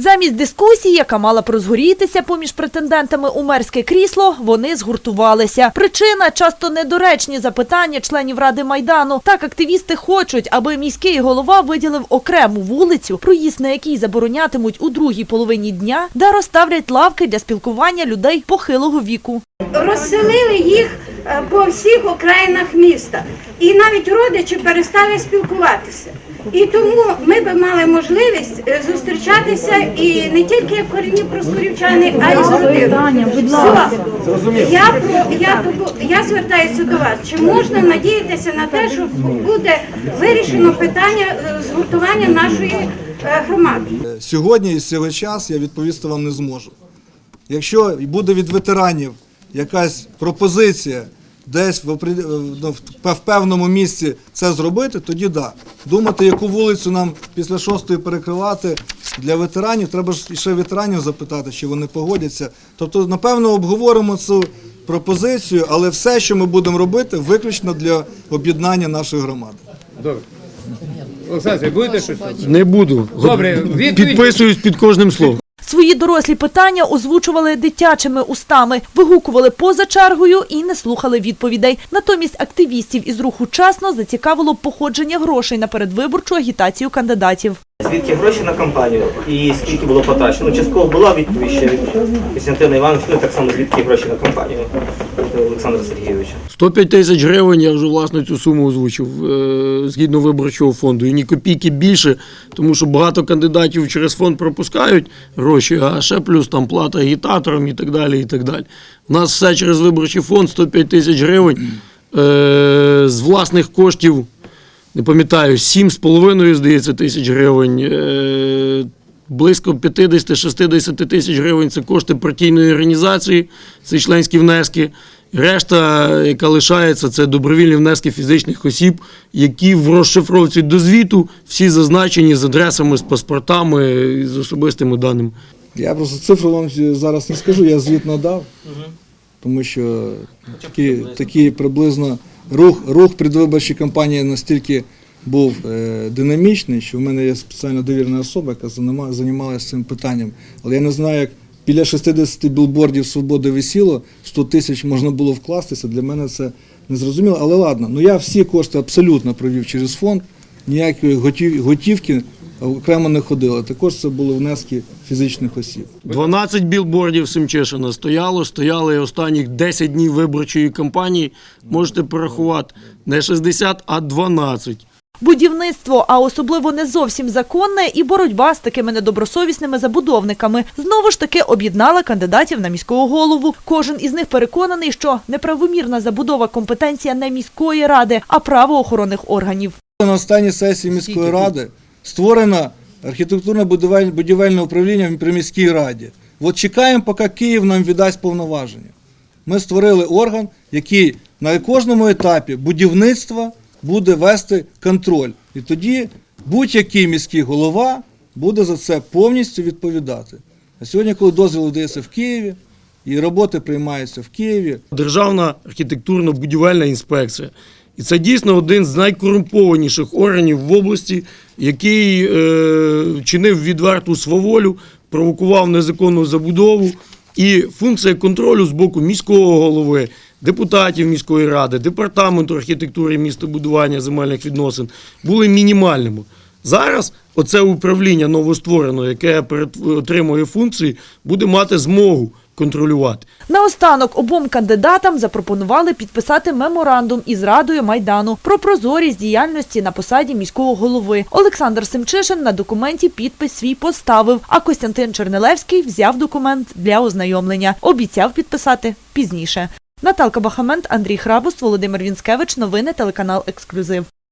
Замість дискусії, яка мала б розгорітися поміж претендентами у мерське крісло, вони згуртувалися. Причина часто недоречні запитання членів ради майдану. Так активісти хочуть, аби міський голова виділив окрему вулицю, проїзд на якій заборонятимуть у другій половині дня, де розставлять лавки для спілкування людей похилого віку. Розселили їх е, по всіх окраїнах міста. І навіть родичі перестали спілкуватися. І тому ми би мали можливість е, зустрічатися і не тільки як корінні проскурівчани, а й з родиною. Я, я, я звертаюся до вас. Чи можна надіятися на те, що буде вирішено питання е, згуртування нашої громади? Сьогодні і цього час я відповісти вам не зможу. Якщо буде від ветеранів якась пропозиція десь в, ну, в певному місці це зробити, тоді да. Думати, яку вулицю нам після шостої перекривати для ветеранів, треба ж ще ветеранів запитати, чи вони погодяться. Тобто, напевно, обговоримо цю пропозицію, але все, що ми будемо робити, виключно для об'єднання нашої громади. Добре. Олександр, будете щось? Не буду. Добре, відповідь- Підписуюсь під кожним словом. Свої дорослі питання озвучували дитячими устами, вигукували поза чергою і не слухали відповідей. Натомість активістів із руху «Часно» зацікавило походження грошей на передвиборчу агітацію кандидатів. Звідки гроші на кампанію і скільки було потрачено? Ну, частково була відповідь ще від Костянтина Івановича, ну так само звідки гроші на кампанію Олександра Сергійовича. 105 тисяч гривень, я вже власне цю суму озвучив е, згідно виборчого фонду. І ні копійки більше, тому що багато кандидатів через фонд пропускають гроші, а ще плюс там плата агітаторам і так далі. і так далі. У нас все через виборчий фонд 105 тисяч гривень е, з власних коштів. Не пам'ятаю, 7,5, здається, тисяч гривень. Е, близько 50-60 тисяч гривень це кошти партійної організації, це членські внески. Решта, яка лишається, це добровільні внески фізичних осіб, які в розшифровці до звіту всі зазначені з адресами, з паспортами і з особистими даними. Я просто цифру вам зараз не скажу, я звіт надав, тому що такі, такі приблизно рух, рух предвиборчої кампанії настільки був е, динамічний, що в мене є спеціально довірена особа, яка займалася цим питанням. Але я не знаю, як біля 60 білбордів свободи висіло, 100 тисяч можна було вкластися. Для мене це незрозуміло. Але ладно, ну я всі кошти абсолютно провів через фонд, ніякої готів- готівки окремо не ходило. Також це були внески фізичних осіб. 12 білбордів Семчишина стояло, стояли і останніх 10 днів виборчої кампанії. Можете порахувати не 60, а 12. Будівництво, а особливо не зовсім законне, і боротьба з такими недобросовісними забудовниками знову ж таки об'єднала кандидатів на міського голову. Кожен із них переконаний, що неправомірна забудова компетенція не міської ради, а правоохоронних органів. На останній сесії міської ради створено архітектурно-будівельне управління при міській раді. От чекаємо, поки Київ нам віддасть повноваження. Ми створили орган, який на кожному етапі будівництва буде вести контроль. І тоді будь-який міський голова буде за це повністю відповідати. А сьогодні, коли дозвіл видається в Києві, і роботи приймаються в Києві, Державна архітектурно-будівельна інспекція. І це дійсно один з найкорумпованіших органів в області, який е, чинив відверту сваволю, провокував незаконну забудову. І функція контролю з боку міського голови, депутатів міської ради, департаменту архітектури містобудування земельних відносин були мінімальними. Зараз оце управління новостворено, яке отримує функції, буде мати змогу контролювати. Наостанок обом кандидатам запропонували підписати меморандум із Радою Майдану про прозорість діяльності на посаді міського голови. Олександр Семчишин на документі підпис свій поставив, а Костянтин Чернелевський взяв документ для ознайомлення. Обіцяв підписати пізніше. Наталка Бахамент, Андрій Храбус, Володимир Вінськевич. Новини телеканал Ексклюзив.